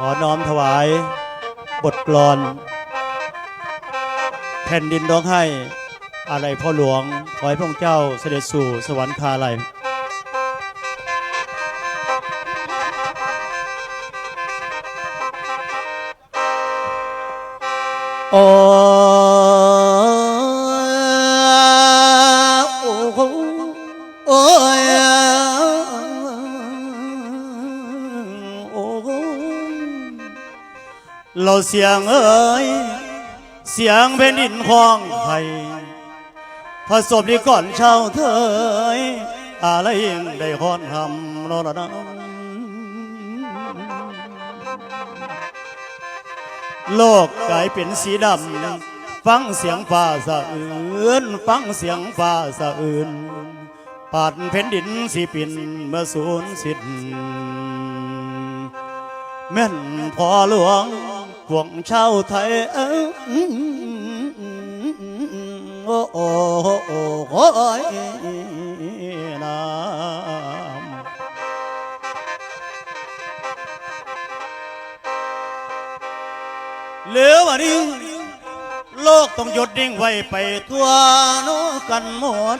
ขอน้อมถวาย บทกลอน แผ่นดินร้องไห้ อะไรพ่อหลวง ขอให้พระองค์เจ้าเสด็จสู่สวรรคาลัย เราเสียงเอ้ยเสียงแผ่นดินของไทยผสมดีก่อนเช่าเธยอะไรยังได้ฮอนทำรอระนำโลกกลายเป็นสีดำ ฟังเสียงฟ้าสะอื้นฟังเสียงฟ้าสะอื้นปาดแผ่นดินสิปินเมื่อสูญสิ้นแม่นพ่อหลวง พวงชาวไทยเอ้ยโอ้โอ้โอ้โอ้ยน้ำเหลือวันนี้โลกต้องหยุดนิ่งไว้ไปทั่วโนกันหมด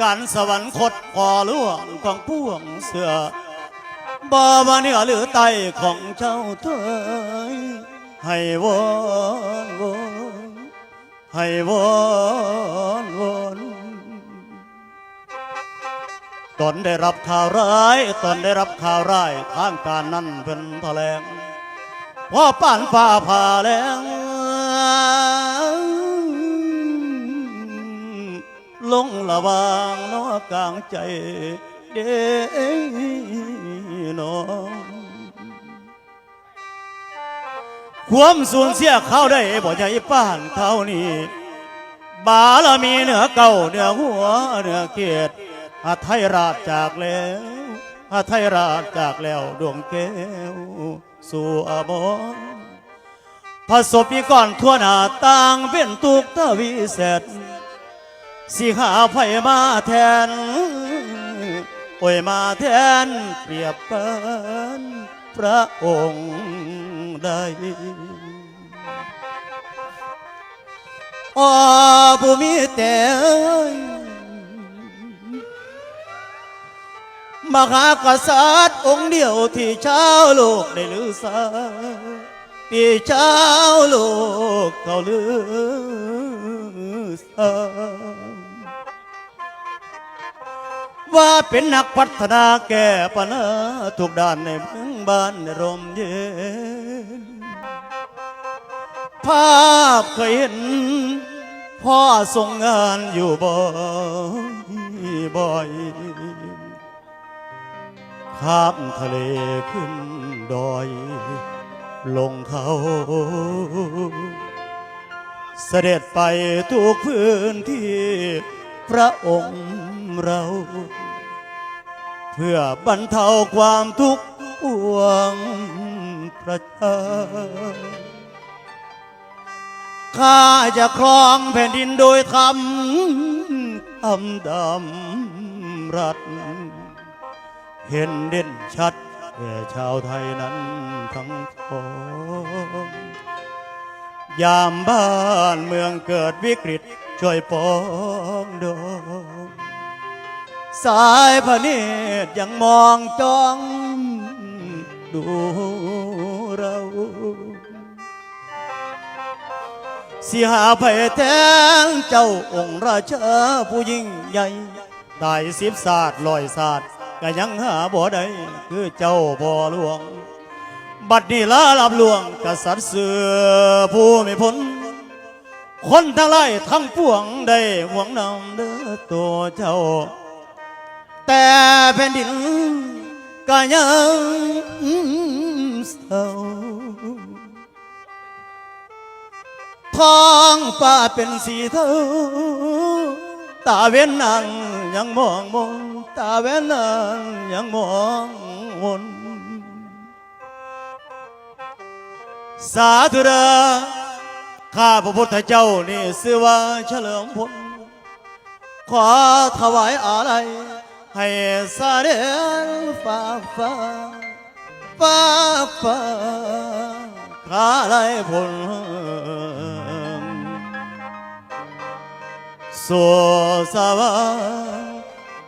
การสวรรคตพอหลวงของพวงเสือ บ่มาเหนือหรือใต้ของเจ้าเธอให้วอนวอนให้วอนวอนตอนได้รับข่าวร้ายตอนได้รับข่าวร้ายทางการนั้นเป็นแถลงว่าป่านฟ้าผ่าแรงลงระวางนอกลางใจ เด้นอความสูญเสียเขาได้บ่ใจป้านเขานี่บารมีเหนือเก่าเหนือหัวเหนือเกียรติอาไทยราชจากแล้วอาไทยราชจากแล้วดวงแก้วสู่อบอนผสบมีก่อนทั่วหน้าต่างเป็นตุกทวีเสร็จสิหาไผมาแทน โอ้ยมาแทนเปรียบเปินพระองค์ใดอ้อผู้มีแต่มหากษัตริย์องค์เดียวที่ชาวโลกได้ลือสาที่ชาวโลกเขาลือสา ว่าเป็นนักพัฒนาแก้ปัญหาทุกด้านในเมืองบ้านในร่มเย็น ภาพเคยเห็น พ่อส่งงานอยู่บ่อยบ่อยข้ามทะเลขึ้นดอย ลงเขา เสด็จไปทุกพื้นที่ พระองค์เรา เพื่อบรรเทาความทุกข์ปวงประชาข้าจะครองแผ่นดินโดยธรรมอำดำรัฐเห็นเด่นชัดแก่ชาวไทยนั้นทั้งทองยามบ้านเมืองเกิดวิกฤต ช่วยปองดองสายพระเนตรยังมองจ้องดูเรา สิหาไผ่แทงเจ้าองค์ราชาผู้ยิ่งใหญ่ได้สิบศาสตร์ลอยศาสตร์ก็ยังหาบ่ได้คือเจ้าพ่อหลวง บัดนี้ลาลับหลวงกษัตริย์เสือผู้ไม่พ้น คนทั้งหลายทั้งปวงได้หวงนำเด้อตัวเจ้า แต่แผ่นดินก็ยังเศร้าท้องฟ้าเป็นสีเทาตาเว้นนังยังมองมนตาเว้นนังยังมองมนสาธุเดา ข้าพระพุทธเจ้านี่ชื่อว่าเฉลิมพลขอถวายอะไร ให้เสด็จฟ้าฟ้าฟ้าฟ้าข้าไหลพลสัวสวา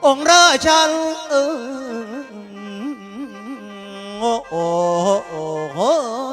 องค์ราชันโอ้โอ้